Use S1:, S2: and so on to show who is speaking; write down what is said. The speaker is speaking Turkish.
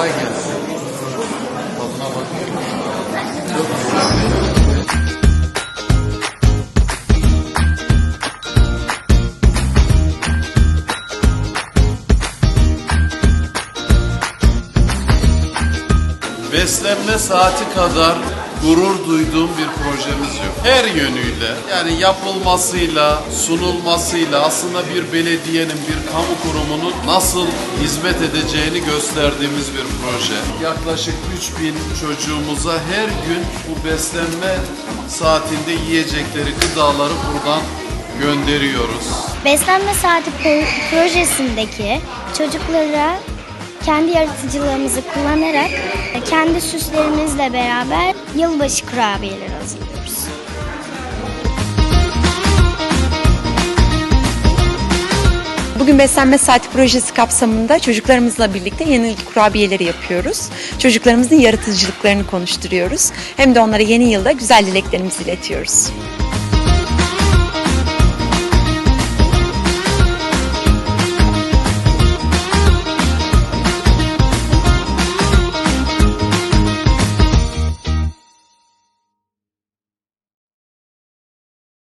S1: Kolay gelsin. Tadına bakayım. Beslenme saati kadar gurur duyduğum bir projemiz. Her yönüyle yani yapılmasıyla, sunulmasıyla aslında bir belediyenin, bir kamu kurumunun nasıl hizmet edeceğini gösterdiğimiz bir proje. Yaklaşık 3000 çocuğumuza her gün bu beslenme saatinde yiyecekleri, gıdaları buradan gönderiyoruz.
S2: Beslenme Saati pro- projesindeki çocuklara kendi yaratıcılığımızı kullanarak kendi süslerimizle beraber yılbaşı kurabiyeleri hazırlıyoruz.
S3: Bugün Beslenme Saati projesi kapsamında çocuklarımızla birlikte yenilik kurabiyeleri yapıyoruz. Çocuklarımızın yaratıcılıklarını konuşturuyoruz. Hem de onlara yeni yılda güzel dileklerimizi iletiyoruz.